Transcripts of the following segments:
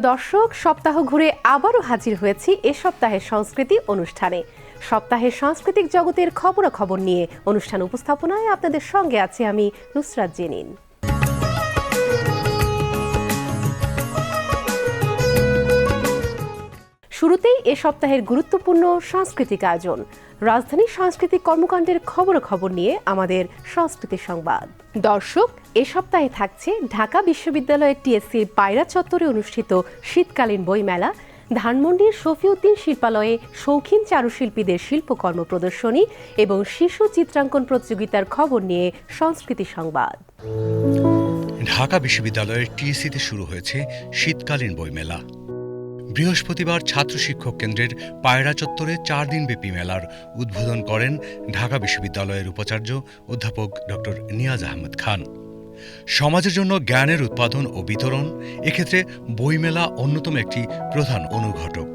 প্রিয় দর্শক, সপ্তাহ ঘুরে আবারও হাজির হয়েছি এ সপ্তাহের সংস্কৃতি অনুষ্ঠানে। সপ্তাহের সাংস্কৃতিক জগতের খবরাখবর নিয়ে অনুষ্ঠান উপস্থাপনায় আপনাদের সঙ্গে আছি আমি নুসরাত জেনিন। শুরুতেই এ সপ্তাহের গুরুত্বপূর্ণ সাংস্কৃতিক আয়োজন। রাজধানীর সাংস্কৃতিক কর্মকাণ্ডের খবরাখবর নিয়ে আমাদের সংস্কৃতি সংবাদ। দর্শক, এ সপ্তাহে থাকছে ঢাকা বিশ্ববিদ্যালয়ের টিএসসির পায়রা চত্বরে অনুষ্ঠিত শীতকালীন বইমেলা। ধানমন্ডির শফিউদ্দিন শিল্পালয়ে শৌখিন চারুশিল্পীদের শিল্পকর্ম প্রদর্শনী এবং শিশু চিত্রাঙ্কন প্রতিযোগিতার খবর নিয়ে সংস্কৃতি সংবাদ। ঢাকা বিশ্ববিদ্যালয়ের টিএসিতে শুরু হয়েছে শীতকালীন বইমেলা। বৃহস্পতিবার ছাত্র শিক্ষক কেন্দ্রের পায়রা চত্বরে চার দিনব্যাপী মেলার উদ্বোধন করেন ঢাকা বিশ্ববিদ্যালয়ের উপাচার্য অধ্যাপক ড নিয়াজ আহমেদ খান। সমাজের জন্য জ্ঞানের উৎপাদন ও বিতরণ, এক্ষেত্রে বইমেলা অন্যতম একটি প্রধান অনুঘটক।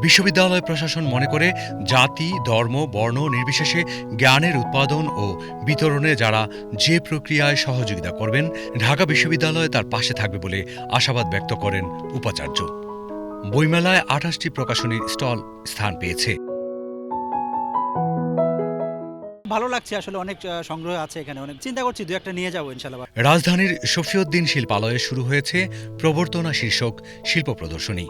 বিশ্ববিদ্যালয় প্রশাসন মনে করে জাতি, ধর্ম, বর্ণ নির্বিশেষে জ্ঞানের উৎপাদন ও বিতরণে যারা যে প্রক্রিয়ায় সহযোগিতা করবেন, ঢাকা বিশ্ববিদ্যালয় তার পাশে থাকবে বলে আশাবাদ ব্যক্ত করেন উপাচার্য। বইমেলায় আঠাশটি প্রকাশনীর স্টল স্থান পেয়েছে। ভালো লাগছে আসলে অনেক সংগ্রহ আছে এখানে অনেক। চিন্তা করছি দু একটা নিয়ে যাব ইনশাল্লাহ রাজধানীর শফিউদ্দিন শিল্পালয়ে শুরু হয়েছে প্রবর্তনা শীর্ষক শিল্প প্রদর্শনী।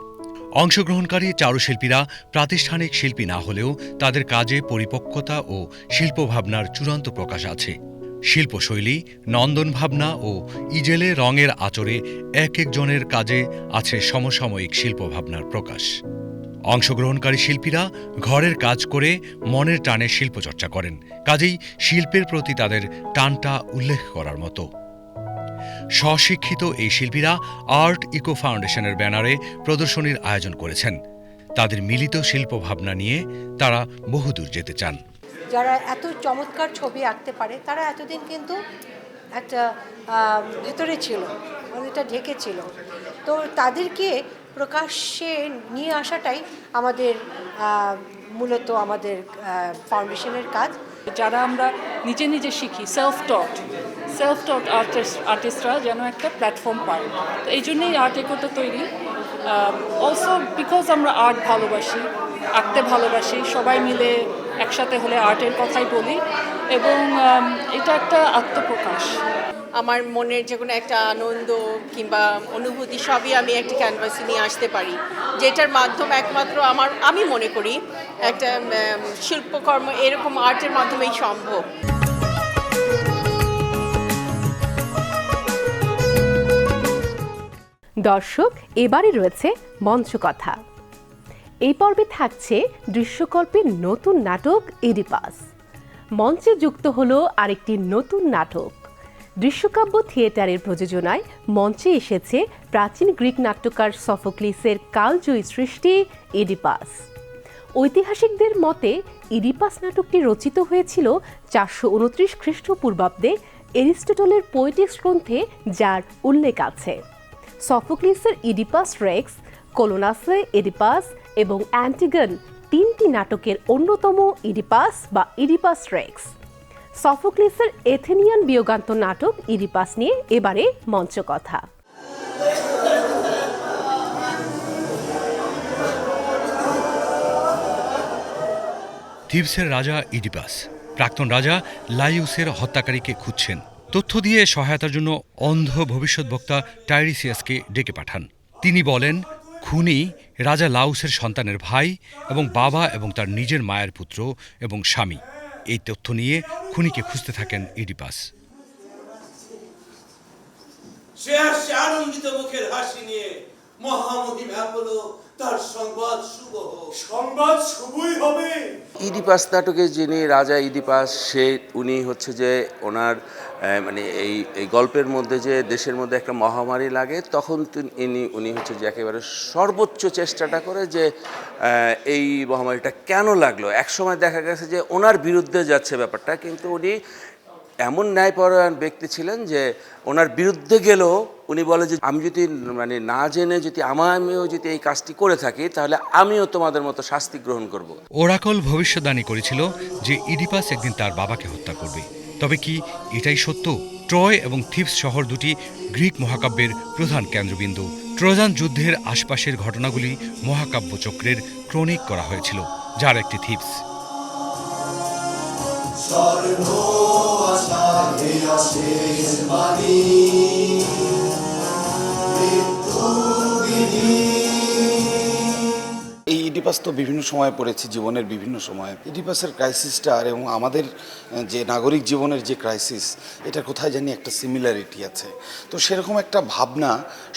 অংশগ্রহণকারী চারুশিল্পীরা প্রাতিষ্ঠানিক শিল্পী না হলেও তাদের কাজে পরিপক্কতা ও শিল্পভাবনার চূড়ান্ত প্রকাশ আছে। শিল্পশৈলী নন্দন ভাবনা ও ইজেলে রঙের আচরে এক একজনের কাজে আছে সমসাময়িক শিল্পভাবনার প্রকাশ। অংশগ্রহণকারী শিল্পীরা ঘরের কাজ করে মনের টানে শিল্পচর্চা করেন, কাজেই শিল্পের প্রতি তাদের টানটা উল্লেখ করার মতো। স্বশিক্ষিত এই শিল্পীরা আর্ট ইকো ফাউন্ডেশনের ব্যানারে প্রদর্শনীর আয়োজন করেছেন। তাদের মিলিত শিল্পভাবনা নিয়ে তারা বহুদূর যেতে চান। যারা এত চমৎকার ছবি আঁকতে পারে, তারা এতদিন কিন্তু একটা ভেতরে ছিল, অনেকটা ঢেকে ছিল। তো তাদেরকে প্রকাশ্যে নিয়ে আসাটাই আমাদের মূলত আমাদের ফাউন্ডেশনের কাজ। যারা আমরা নিজে নিজে শিখি self taught self taught artist আর্টিস্টরা যেন একটা প্ল্যাটফর্ম পায়। তো এই জন্যই আর্ট একোটা তৈরি। অলসো বিকজ আমরা আর্ট ভালোবাসি, আঁকতে ভালোবাসি, সবাই মিলে একসাথে হলে আর্টের কথাই বলি এবং এটা একটা আত্মপ্রকাশ। আমার মনের যে কোনো একটা আনন্দ কিংবা অনুভূতি সবই আমি একটি ক্যানভাসে নিয়ে আসতে পারি। যেটার মাধ্যম একমাত্র আমার আমি মনে করি একটা শিল্পকর্ম এরকম আর্টের মাধ্যমেই সম্ভব। দর্শক এবারে রয়েছে মঞ্চকথা। এই পর্বে থাকছে দৃশ্যকল্পের নতুন নাটক এডিপাস। মঞ্চে যুক্ত হলো আরেকটি নতুন নাটক। দৃশ্যকাব্য থিয়েটারের প্রযোজনায় মঞ্চে এসেছে প্রাচীন গ্রিক নাট্যকার সফোক্লিসের কালজয়ী সৃষ্টি এডিপাস। ঐতিহাসিকদের মতে ইডিপাস নাটকটি রচিত হয়েছিল চারশো উনত্রিশ খ্রিস্টপূর্বাব্দে এরিস্টটলের পোয়েটিক্স গ্রন্থে, যার উল্লেখ আছে। সফোক্লিসের ইডিপাস রেক্স, কোলোনাসে এডিপাস এবং অ্যান্টিগন তিনটি নাটকের অন্যতম ইডিপাস বা ইডিপাস রেক্স। সফোক্লিসের এথেনিয়ান বিয়োগান্ত নাটক ইডিপাস নিয়ে এবারে মঞ্চকথা। থিবসের রাজা ইডিপাস, প্রাক্তন রাজা লাইউসের হত্যাকারীকে খুঁজছেন। তথ্য দিয়ে সহায়তার জন্য অন্ধ ভবিষ্যৎ বক্তা টাইরিসিয়াসকে ডেকে পাঠান। তিনি বলেন খুনি রাজা লাউসের সন্তানের ভাই এবং বাবা এবং তার নিজের মায়ের পুত্র এবং স্বামী। এই তথ্য নিয়ে খুনিকে খুঁজতে থাকেন ইডিপাস। সে হাসি আনন্দিত মুখের হাসি নিয়ে মহামহিম অ্যাপোলো তার সংবাদ শুভ সংবাদ শুভই হবে। ইডিপাস নাটকে যিনি রাজা ইডিপাস সে উনি হচ্ছে যে ওনার মানে এই এই গল্পের মধ্যে যে দেশের মধ্যে একটা মহামারী লাগে তখন তিনি- ইনি উনি হচ্ছে যে একেবারে সর্বোচ্চ চেষ্টাটা করে যে এই মহামারীটা কেন লাগল? একসময় দেখা গেছে যে ওনার বিরুদ্ধে যাচ্ছে ব্যাপারটা কিন্তু উনি এমন ন্যায়পরায়ণ ব্যক্তি ছিলেন যে ওনার বিরুদ্ধে গেলেও উনি বলে যে আমি যদি মানে না জেনে যদি আমিও যদি এই কাজটি করে থাকি তাহলে আমিও তোমাদের মতো শাস্তি গ্রহণ করব। ওরাকল ভবিষ্যদ্বাণী করেছিল যে ইডিপাস একদিন তার বাবাকে হত্যা করবে। তবে কি এটাই সত্য? ট্রয় এবং থিপস শহর দুটি গ্রিক মহাকাব্যের প্রধান কেন্দ্রবিন্দু। ট্রোজান যুদ্ধের আশপাশের ঘটনাগুলি মহাকাব্য চক্রের ক্রনিক করা হয়েছিল যার একটি থিপস। এই ইডিপাস তো বিভিন্ন সময় পড়েছি, জীবনের বিভিন্ন সময়ে। ইডিপাসের ক্রাইসিসটা আর এবং আমাদের যে নাগরিক জীবনের যে ক্রাইসিস এটা কোথায় জানি একটা সিমিলারিটি আছে। তো সেরকম একটা ভাবনা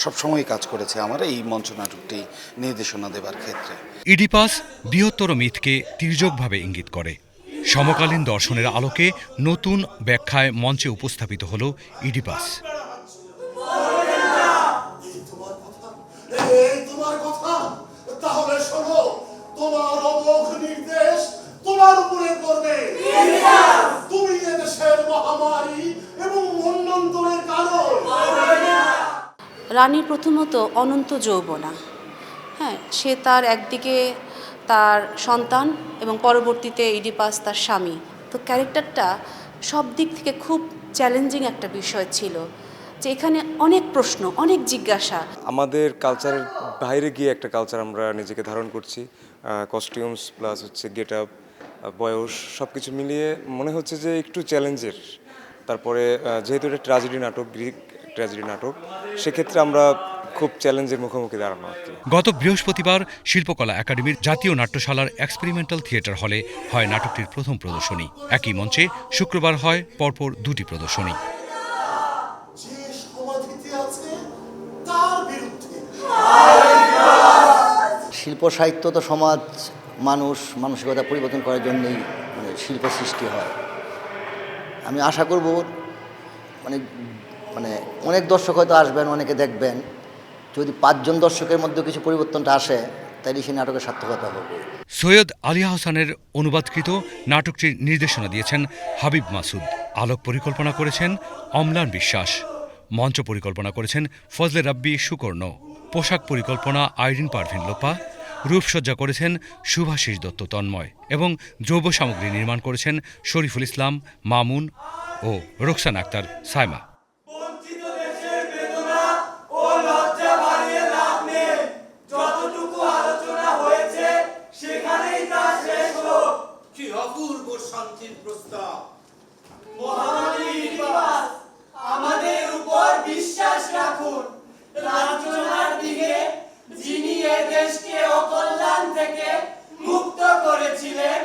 সবসময় কাজ করেছে আমার এই মঞ্চ নাটকটি নির্দেশনা দেবার ক্ষেত্রে। ইডিপাস বৃহত্তর মিথকে তির্যকভাবে ইঙ্গিত করে। সমকালীন দর্শনের আলোকে নতুন ব্যাখ্যায় মঞ্চে উপস্থাপিত হল ইডিপাস। তাহলে শোনো তোমার অমোঘ নির্দেশ তোমার উপরে করবে তুমি এদেশের মহামারী এবং মন্নন্তরের কারণ। রানীর প্রথমত অনন্ত যৌবনা। হ্যাঁ সে তার একদিকে তার সন্তান এবং পরবর্তীতে ইডিপাস তার স্বামী। তো ক্যারেক্টারটা সব দিক থেকে খুব চ্যালেঞ্জিং একটা বিষয় ছিল। যে এখানে অনেক প্রশ্ন অনেক জিজ্ঞাসা। আমাদের কালচারের বাইরে গিয়ে একটা কালচার আমরা নিজেকে ধারণ করছি কস্টিউমস প্লাস হচ্ছে গেট আপ বয়স সব কিছু মিলিয়ে মনে হচ্ছে যে একটু চ্যালেঞ্জের তারপরে যেহেতু এটা ট্র্যাজেডি নাটক গ্রিক ট্র্যাজেডি নাটক সেক্ষেত্রে আমরা খুব চ্যালেঞ্জের মুখোমুখি দাঁড়ানো গত বৃহস্পতিবার শিল্পকলা একাডেমির জাতীয় নাট্যশালার এক্সপেরিমেন্টাল থিয়েটার হলে হয় নাটকটির প্রথম প্রদর্শনী। একই মঞ্চে শুক্রবার হয় পরপর দুটি প্রদর্শনী। শিল্প সাহিত্য তো সমাজ, মানুষ, মানসিকতা পরিবর্তন করার জন্যই মানে শিল্প সৃষ্টি হয়। আমি আশা করব মানে মানে অনেক দর্শক হয়তো আসবেন, অনেকে দেখবেন। যদি পাঁচজন দর্শকের মধ্যে কিছু পরিবর্তনটা আসে, তাহলে সেই নাটকের সার্থকতা হবে। সৈয়দ আলিয়া হোসেনের অনুবাদকৃত নাটকটির নির্দেশনা দিয়েছেন হাবিব মাসুদ। আলোক পরিকল্পনা করেছেন অম্লান বিশ্বাস। মঞ্চ পরিকল্পনা করেছেন ফজলে রাব্বি সুকর্ণ। পোশাক পরিকল্পনা আইরিন পারভিন লোপা রূপসজ্জা করেছেন সুভাষিস দত্ত তন্ময় এবং দ্রব্য সামগ্রী নির্মাণ করেছেন শরীফুল ইসলাম মামুন ও রোকসান আক্তার সাইমা। দেশের বেদনা দেশকে অকল্যাণ থেকে মুক্ত করেছিলেন,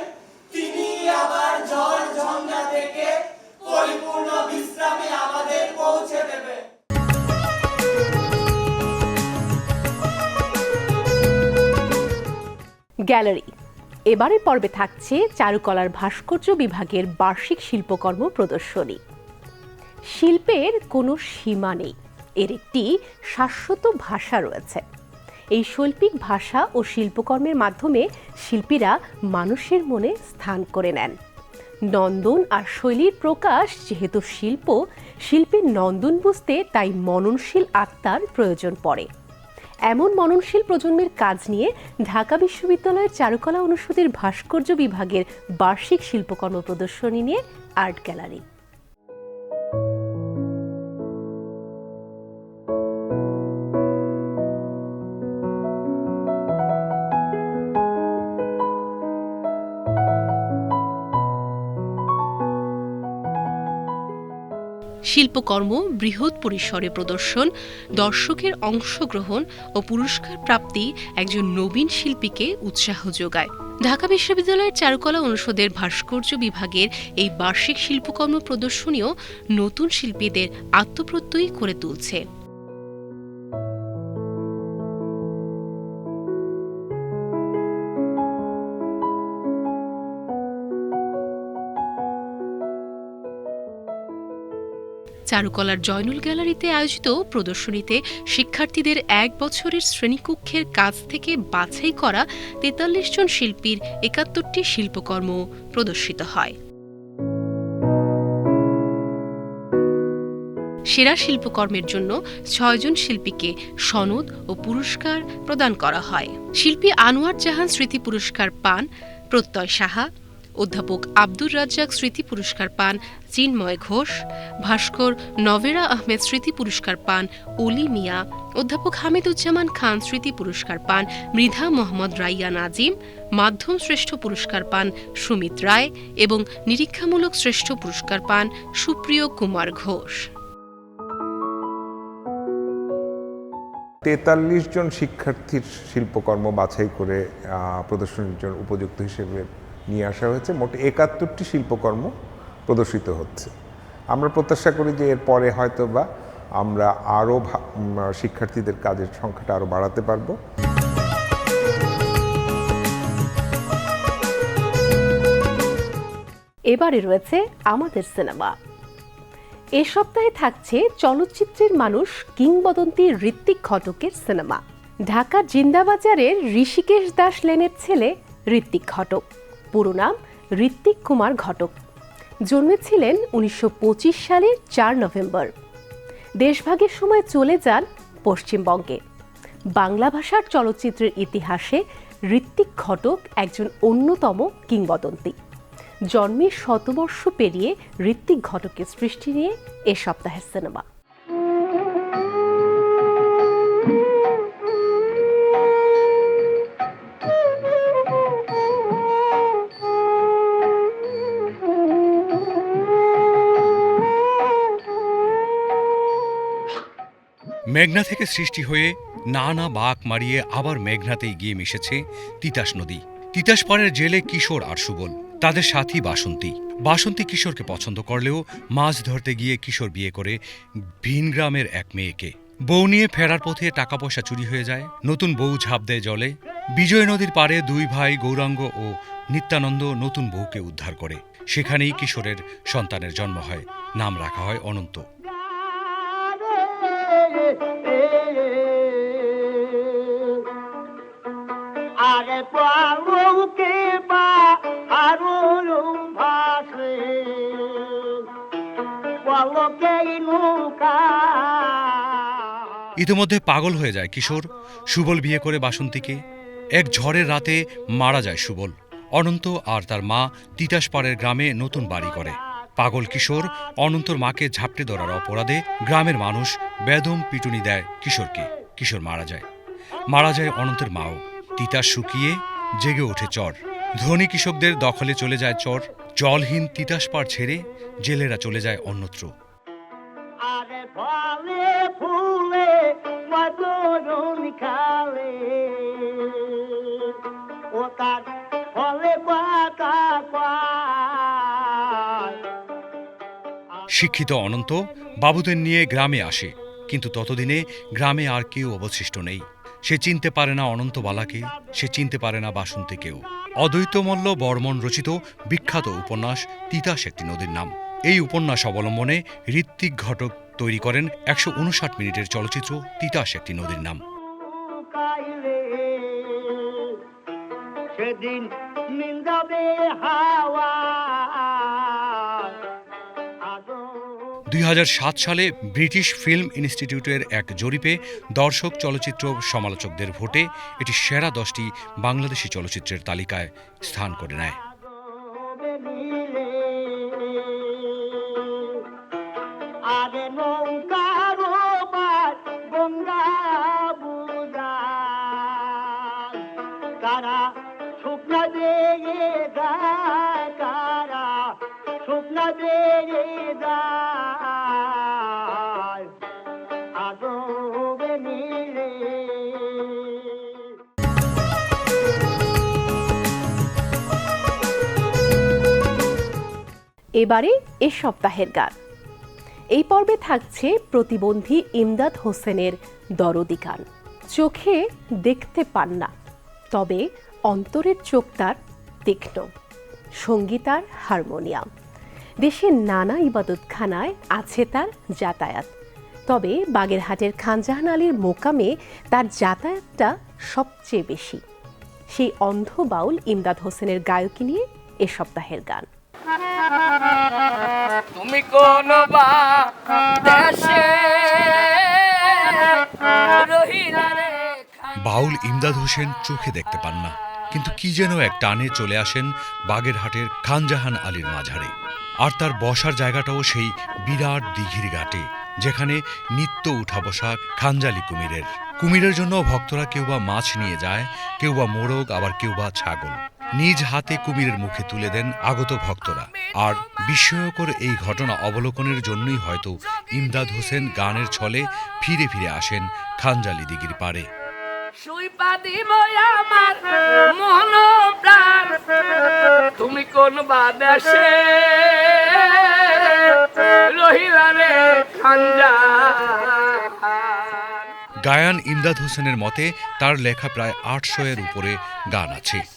তিনি আবার ঝড় ঝঞ্ঝা থেকে পরিপূর্ণ বিশ্রামে আমাদের পৌঁছে দেবে। গ্যালারি। এবারের পর্বে থাকছে চারুকলার ভাস্কর্য বিভাগের বার্ষিক শিল্পকর্ম প্রদর্শনী। শিল্পের কোনো সীমা নেই, এর একটি শাশ্বত ভাষা রয়েছে। এই শৈল্পিক ভাষা ও শিল্পকর্মের মাধ্যমে শিল্পীরা মানুষের মনে স্থান করে নেন। নন্দন আর শৈলীর প্রকাশ, যেহেতু শিল্প, শিল্পীর নন্দন বুঝতে তাই মননশীল আত্মার প্রয়োজন পড়ে। এমন মননশীল প্রজন্মের কাজ নিয়ে ঢাকা বিশ্ববিদ্যালয়ের চারুকলা অনুষদের ভাস্কর্য বিভাগের বার্ষিক শিল্পকর্ম প্রদর্শনী নিয়ে আর্ট গ্যালারি। শিল্পকর্ম, বৃহৎ পরিসরে প্রদর্শন, দর্শকের অংশগ্রহণ ও পুরস্কার প্রাপ্তি একজন নবীন শিল্পীকে উৎসাহ যোগায়। ঢাকা বিশ্ববিদ্যালয়ের চারুকলা অনুষদের ভাস্কর্য বিভাগের এই বার্ষিক শিল্পকর্ম প্রদর্শনীও নতুন শিল্পীদের আত্মপ্রত্যয়ী করে তুলছে। চারুকলার জয়নুল গ্যালারিতে আয়োজিত প্রদর্শনীতে শিক্ষার্থীদের এক বছরের শ্রেণীকক্ষের কাজ থেকে বাছাই করা তেতাল্লিশ জন শিল্পীর একাত্তরটি শিল্পকর্ম প্রদর্শিত হয়। সেরা শিল্পকর্মের জন্য ছয়জন শিল্পীকে সনদ ও পুরস্কার প্রদান করা হয়। শিল্পী আনোয়ার জাহান স্মৃতি পুরস্কার পান প্রত্যয় সাহা অধ্যাপক আব্দুর রাজ্জাক স্মৃতি পুরস্কার পান চিন্ময় ঘোষ, ভাস্কর নভেরা আহমেদ স্মৃতি পুরস্কার পান অলি মিয়া, অধ্যাপক হামিদুজ্জামান খান স্মৃতি পুরস্কার পান মৃধা মোহাম্মদ রাইয়া নাজিম, মাধ্যম শ্রেষ্ঠ পুরস্কার পান সুমিত রায় এবং নিরীক্ষামূলক শ্রেষ্ঠ পুরস্কার পান সুপ্রিয় কুমার ঘোষ। তেতাল্লিশ জন শিক্ষার্থীর শিল্পকর্ম বাছাই করে প্রদর্শনীর জন্য উপযুক্ত হিসেবে নিয়ে আসা হয়েছে। মোট একাত্তরটি শিল্পকর্ম প্রদর্শিত হচ্ছে। আমরা প্রত্যাশা করি যে এর পরে হয়তো বা আমরা আরও শিক্ষার্থীদের কাজের সংখ্যাটা আরও বাড়াতে পারব। এবারে রয়েছে আমাদের সিনেমা। এ সপ্তাহে থাকছে চলচ্চিত্রের মানুষ কিংবদন্তি ঋত্বিক ঘটকের সিনেমা। ঢাকার জিন্দাবাজারের ঋষিকেশ দাস লেনের ছেলে ঋত্বিক ঘটক। পুরো নাম ঋত্বিক কুমার ঘটক। জন্মেছিলেন উনিশশো পঁচিশ সালের চার নভেম্বর। দেশভাগের সময় চলে যান পশ্চিমবঙ্গে। বাংলা ভাষার চলচ্চিত্রের ইতিহাসে ঋত্বিক ঘটক একজন অন্যতম কিংবদন্তি। জন্মের শতবর্ষ পেরিয়ে ঋত্বিক ঘটকের সৃষ্টি নিয়ে এ সপ্তাহের সিনেমা। মেঘনা থেকে সৃষ্টি হয়ে নানা বাঁক মারিয়ে আবার মেঘনাতেই গিয়ে মিশেছে তিতাস নদী। তিতাস পাড়ের জেলে কিশোর আর সুবল, তাদের সাথী বাসন্তী। বাসন্তী কিশোরকে পছন্দ করলেও মাছ ধরতে গিয়ে কিশোর বিয়ে করে ভিন গ্রামের এক মেয়েকে। বউ নিয়ে ফেরার পথে টাকা পয়সা চুরি হয়ে যায়, নতুন বউ ঝাঁপ দেয় জলে। বিজয় নদীর পাড়ে দুই ভাই গৌরাঙ্গ ও নিত্যানন্দ নতুন বউকে উদ্ধার করে। সেখানেই কিশোরের সন্তানের জন্ম হয়, নাম রাখা হয় অনন্ত। নৌকা। ইতিমধ্যে পাগল হয়ে যায় কিশোর। সুবল বিয়ে করে বাসন্তীকে। এক ঝড়ের রাতে মারা যায় সুবল। অনন্ত আর তার মা তিতাসপাড়ের গ্রামে নতুন বাড়ি করে। পাগল কিশোর অনন্তর মাকে ঝাপটে ধরার অপরাধে গ্রামের মানুষ বেদম পিটুনি দেয় কিশোরকে। কিশোর মারা যায়। মারা যায় অনন্তের মাও। তিতাস শুকিয়ে জেগে ওঠে চর। ধনী কৃষকদের দখলে চলে যায় চর। জলহীন তিতাসপাড় ছেড়ে জেলেরা চলে যায় অন্যত্র। শিক্ষিত অনন্ত বাবুদের নিয়ে গ্রামে আসে কিন্তু ততদিনে গ্রামে আর কেউ অবশিষ্ট নেই। সে চিনতে পারে না অনন্তবালাকে সে চিনতে পারে না বাসন্তীকেও। অদ্বৈতমল্ল বর্মন রচিত বিখ্যাত উপন্যাস তিতাস একটি নদীর নাম। এই উপন্যাস অবলম্বনে ঋত্বিক ঘটক তৈরি করেন একশো উনষাট মিনিটের চলচ্চিত্র তিতাস একটি নদীর নাম। সেদিন হাওয়া দুই হাজার সাত সালে ব্রিটিশ ফিল্ম ইনস্টিটিউটের এক জরিপে দর্শক চলচ্চিত্র সমালোচকদের ভোটে এটি সেরা দশটি বাংলাদেশি চলচ্চিত্রের তালিকায় স্থান করে নেয়। আরে নৌকার এবারে এ সপ্তাহের গান। এই পর্বে থাকছে প্রতিবন্ধী ইমদাদ হোসেনের দরদি গান। চোখে দেখতে পান না, তবে অন্তরের চোখ তার তীক্ষ্ণ। সঙ্গীতার হারমোনিয়াম। দেশের নানা ইবাদতখানায় আছে তার যাতায়াত। তবে বাগেরহাটের খানজাহান আলীর মোকামে তার যাতায়াতটা সবচেয়ে বেশি। সেই অন্ধ বাউল ইমদাদ হোসেনের গায়কী নিয়ে এ সপ্তাহের গান। তুমি কোন বাউল ইমদাদ হোসেন চোখে দেখতে পান না, কিন্তু কি যেন এক টানে চলে আসেন বাগেরহাটের খানজাহান আলীর মাঝারে। আর তার বসার জায়গাটাও সেই বিরাট দিঘির ঘাটে, যেখানে নিত্য উঠা বসা খানজালি কুমিরের। কুমিরের জন্য ভক্তরা কেউ বা মাছ নিয়ে যায়, কেউ বা মোরগ, আবার কেউ বা ছাগল। নিজ হাতে কুমিরের মুখে তুলে দেন আগত ভক্তরা। আর বিস্ময়কর এই ঘটনা অবলোকনের জন্যই হয়তো ইমদাদ হোসেন গানের ছলে ফিরে ফিরে আসেন খানজালি দিঘির পাড়ে। তুমি কোন বাদেশে গায়ান ইমদাদ হোসেনের মতে তার লেখা প্রায় আটশো এর উপরে গান আছে।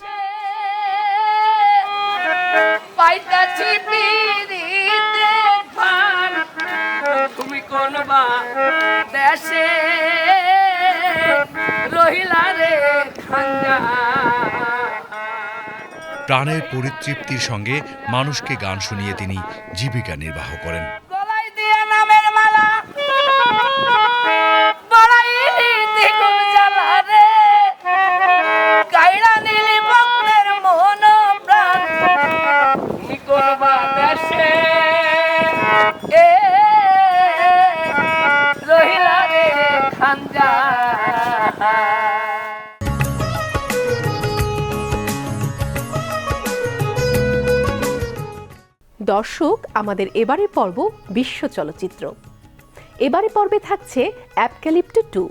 প্রাণের পরিতৃপ্তির সঙ্গে মানুষকে গান শুনিয়ে তিনি জীবিকা নির্বাহ করেন। দর্শক, আমাদের এবারের পর্ব বিশ্ব চলচ্চিত্র। এবারে পর্বে থাকছে অ্যাপক্যালিপ্টো টু।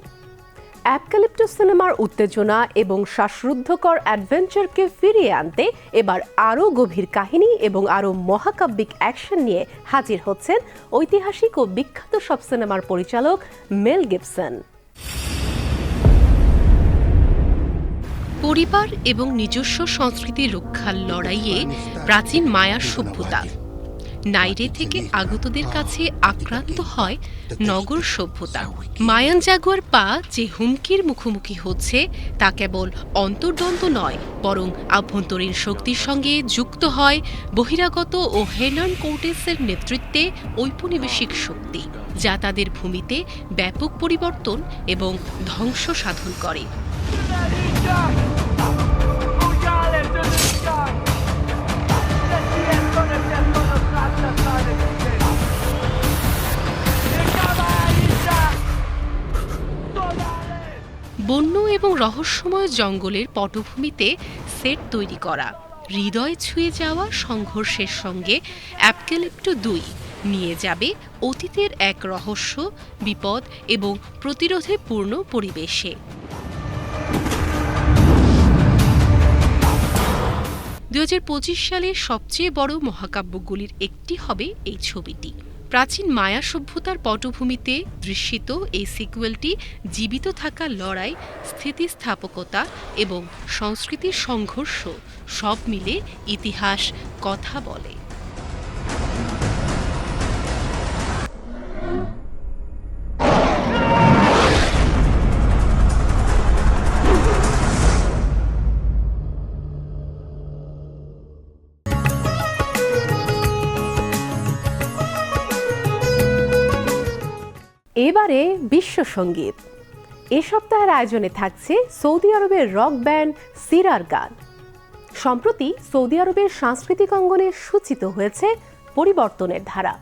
অ্যাপক্যালিপ্টো সিনেমার উত্তেজনা এবং শ্বাসরুদ্ধকর অ্যাডভেঞ্চারকে ফিরিয়ে আনতে এবার আরও গভীর কাহিনী এবং আরও মহাকাব্যিক অ্যাকশন নিয়ে হাজির হচ্ছেন ঐতিহাসিক ও বিখ্যাত সব সিনেমার পরিচালক মেল গিবসন। পরিবার এবং নিজস্ব সংস্কৃতি রক্ষার লড়াইয়ে প্রাচীন মায়ার সভ্যতা। নাইরে থেকে আগতদের কাছে আক্রান্ত হয় নগর সভ্যতা। মায়ান জাগুয়ার পা যে হুমকির মুখোমুখি হচ্ছে তা কেবল অন্তর্দ্বন্দ্ব নয় বরং আভ্যন্তরীণ শক্তির সঙ্গে যুক্ত হয় বহিরাগত ও হেনান কোর্টেসের নেতৃত্বে ঔপনিবেশিক শক্তি যা তাদের ভূমিতে ব্যাপক পরিবর্তন এবং ধ্বংস সাধন করে। বন্য এবং রহস্যময় জঙ্গলের পটভূমিতে সেট তৈরি করা, হৃদয় ছুঁয়ে যাওয়া সংঘর্ষের সঙ্গে অ্যাপকেলিপ্টো দুই নিয়ে যাবে অতীতের এক রহস্য, বিপদ এবং প্রতিরোধে পূর্ণ পরিবেশে। দু হাজার পঁচিশ সালের সবচেয়ে বড় মহাকাব্যগুলির একটি হবে এই ছবিটি। প্রাচীন মায়া সভ্যতার পটভূমিতে দৃশ্যিত এই সিকুয়েলটি জীবিত থাকা লড়াই, স্থিতিস্থাপকতা এবং সংস্কৃতির সংঘর্ষ সব মিলে ইতিহাস, কথা বলে। এবারে বিশ্ব সংগীত। এ সপ্তাহের আয়োজনে থাকছে সৌদি আরবের রক ব্যান্ড সিরার গান। সম্প্রতি সৌদি আরবের সাংস্কৃতিক অঙ্গনে সূচিত হয়েছে পরিবর্তনের ধারা।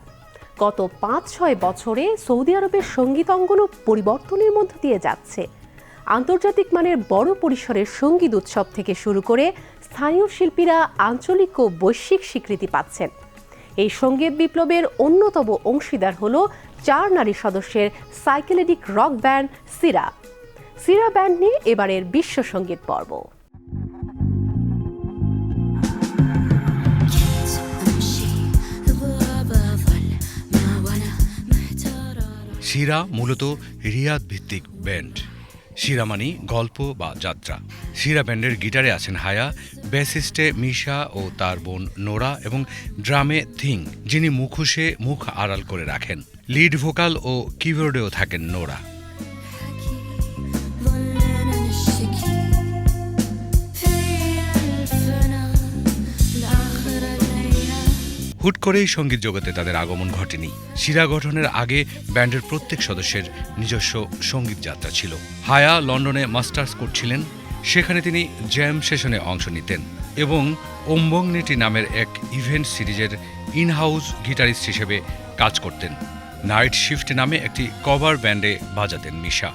গত পাঁচ ছয় বছরে সৌদি আরবের সংগীত অঙ্গনও পরিবর্তনের মধ্য দিয়ে যাচ্ছে। আন্তর্জাতিক মানের বড় পরিসরের সংগীত উৎসব থেকে শুরু করে স্থানীয় শিল্পীরা আঞ্চলিক ও বৈশ্বিক স্বীকৃতি পাচ্ছেন। এই সংগীত বিপ্লবের অন্যতম অংশীদার হল চার নারী সদস্যের সাইকেলেডিক রক ব্যান্ড সিরা। সিরা ব্যান্ড নিয়ে এবারের বিশ্ব সংগীত পর্ব। শিরা মূলত রিয়াদ ভিত্তিক ব্যান্ড। শিরা মানি গল্প বা যাত্রা। শিরা ব্যান্ডের গিটারে আছেন হায়া বেসিস্টে মিশা ও তার বোন নোরা এবং ড্রামে থিং, যিনি মুখোশে মুখ আড়াল করে রাখেন। লিড ভোকাল ও কিবোর্ডেও থাকেন নোরা। হুট করেই সংগীত জগতে তাদের আগমন ঘটেনি। শিরা গঠনের আগে ব্যান্ডের প্রত্যেক সদস্যের নিজস্ব সংগীত যাত্রা ছিল। হায়া লন্ডনে মাস্টার্স করছিলেন। সেখানে তিনি জ্যাম সেশনে অংশ নিতেন এবং ওম্বংনেটি নামের এক ইভেন্ট সিরিজের ইনহাউস গিটারিস্ট হিসেবে কাজ করতেন। নাইট শিফট নামে একটি কভার ব্যান্ডে বাজাতেন মিশা।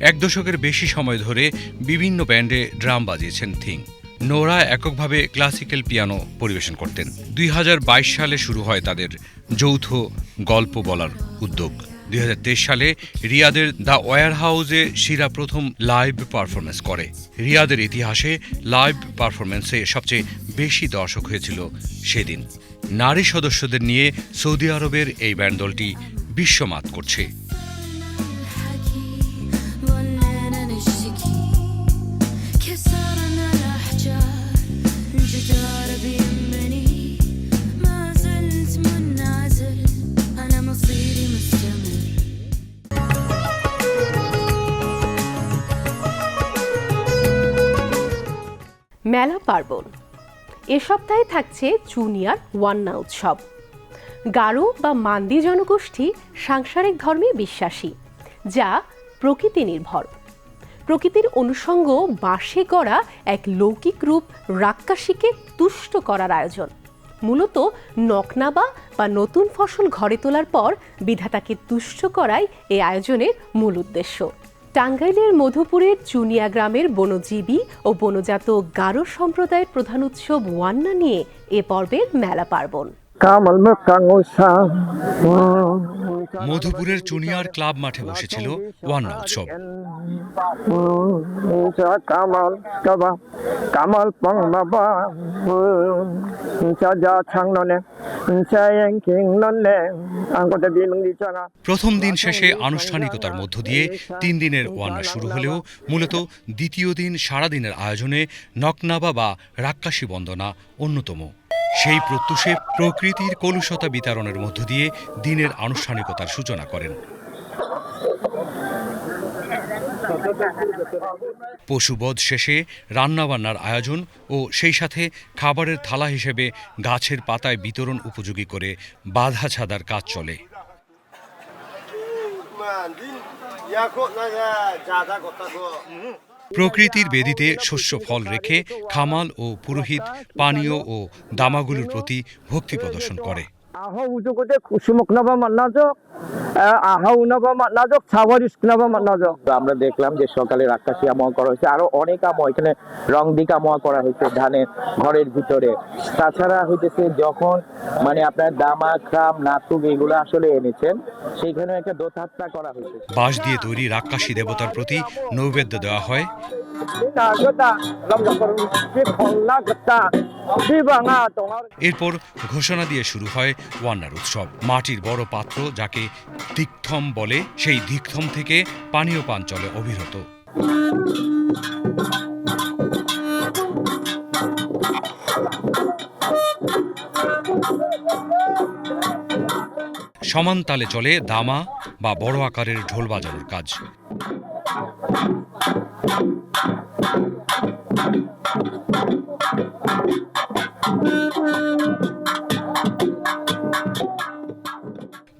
এক দশকের বেশি সময় ধরে বিভিন্ন ব্যান্ডে ড্রাম বাজিয়েছেন থিং। নোরা এককভাবে ক্লাসিক্যাল পিয়ানো পরিবেশন করতেন। দুই হাজার বাইশ সালে শুরু হয় তাদের যৌথ গল্প বলার উদ্যোগ। দুই হাজার তেইশ সালে রিয়াদের দ্য ওয়ার হাউসে শিরা প্রথম লাইভ পারফরমেন্স করে। রিয়াদের ইতিহাসে লাইভ পারফরমেন্সে সবচেয়ে বেশি দর্শক হয়েছিল সেদিন। নারী সদস্যদের নিয়ে সৌদি আরবের এই ব্যান্ড দলটি বিশ্বমাত করছে। মেলা পার্বণ। এ সপ্তাহে থাকছে জুনিয়র ওয়ান্না উৎসব। গারো বা মান্দি জনগোষ্ঠী সাংসারিক ধর্মে বিশ্বাসী, যা প্রকৃতি নির্ভর। প্রকৃতির অনুষঙ্গ বাঁশে গড়া এক লৌকিক রূপ রাক্কাসীকে তুষ্ট করার আয়োজন। মূলত নকনাবা বা নতুন ফসল ঘরে তোলার পর বিধাতাকে তুষ্ট করাই এই আয়োজনের মূল উদ্দেশ্য। টাঙ্গাইলের মধুপুরের চুনিয়া গ্রামের বনজীবী ও বনজাত গারো সম্প্রদায়ের প্রধান উৎসব ওয়ান্না নিয়ে এ পর্বের মেলা পার্বণ। মধুপুরের চুনিয়ার ক্লাব মাঠে বসেছিল ওয়ান্না উৎসব কামাল কাবা কামাল পং বাবা। প্রথম দিন শেষে আনুষ্ঠানিকতার মধ্য দিয়ে তিন দিনের ওয়ান্না শুরু হলেও মূলত দ্বিতীয় দিন সারাদিনের আয়োজনে নকনাবা বা রাক্কাসী বন্দনা অন্যতম। সেই প্রত্যুষে প্রকৃতির কলুষতা বিতরণের মধ্য দিয়ে দিনের আনুষ্ঠানিকতার সূচনা করেন। পশুবধ শেষে রান্নাবান্নার আয়োজন ও সেই সাথে খাবারের থালা হিসেবে গাছের পাতায় বিতরণ উপযোগী করে বাধা ছাদার কাজ চলে। প্রকৃতির বেদিতে শস্য ফল রেখে খামাল ও পুরোহিত পানীয় ও দামাগুলোর প্রতি ভক্তি প্রদর্শন করে। আমরা দেখলাম যে আকাশি করা হয়েছে আরও অনেক এখানে রং দিক করা হয়েছে ধানের ঘরের ভিতরে। তাছাড়া হইতেছে যখন মানে আপনার দামা খাম নাতুক এগুলো আসলে এনেছেন সেইখানে একটা দোতাত্তা করা হয়েছে। বাঁশ দিয়ে তৈরি রাক্ষসী দেবতার প্রতি নৈবেদ্য দেওয়া হয়। এরপর ঘোষণা দিয়ে শুরু হয় ওয়ান্নার উৎসব। মাটির বড় পাত্র যাকে দিকথম বলে সেই দিকথম থেকে পানীয় পান চলে অবিরত সমান তালে চলে দামা বা বড় আকারের ঢোল বাজানোর কাজ।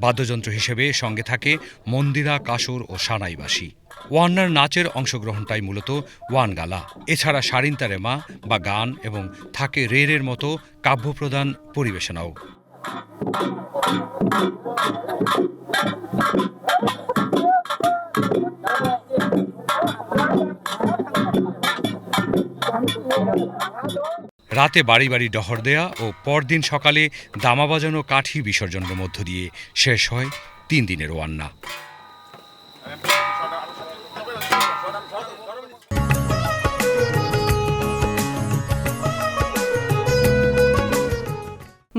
বাদ্যযন্ত্র হিসেবে সঙ্গে থাকে মন্দিরা, কাসর ও সানাইবাসী। ওয়ান্নার নাচের অংশগ্রহণটাই মূলত ওয়ান গালা এছাড়া সারিন্তারেমা বা গান এবং থাকে রেরের মতো কাব্যপ্রদান পরিবেশনাও। রাতে বাড়ি বাড়ি ডহর দেয়া ও পরদিন সকালে দামা বাজানো কাঠি বিসর্জনের মধ্য দিয়ে শেষ হয় তিন দিনের ওয়ান্না।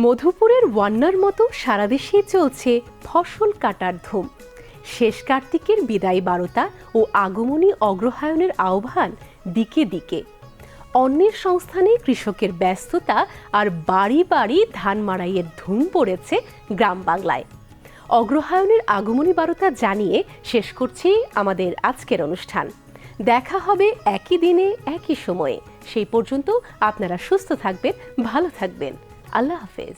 মধুপুরের ওয়ান্নার মতো সারা দেশেই চলছে ফসল কাটার ধুম। শেষ কার্তিকের বিদায় বারতা ও আগমনী অগ্রহায়ণের আহ্বান দিকে দিকে। অন্যের সংস্থানে কৃষকের ব্যস্ততা আর বাড়ি বাড়ি ধান মাড়াইয়ের ধুম পড়েছে গ্রাম বাংলায়। অগ্রহায়ণের আগমনী বারতা জানিয়ে শেষ করছি আমাদের আজকের অনুষ্ঠান। দেখা হবে একই দিনে, একই সময়ে। সেই পর্যন্ত আপনারা সুস্থ থাকবেন, ভালো থাকবেন। আল্লাহ হাফেজ।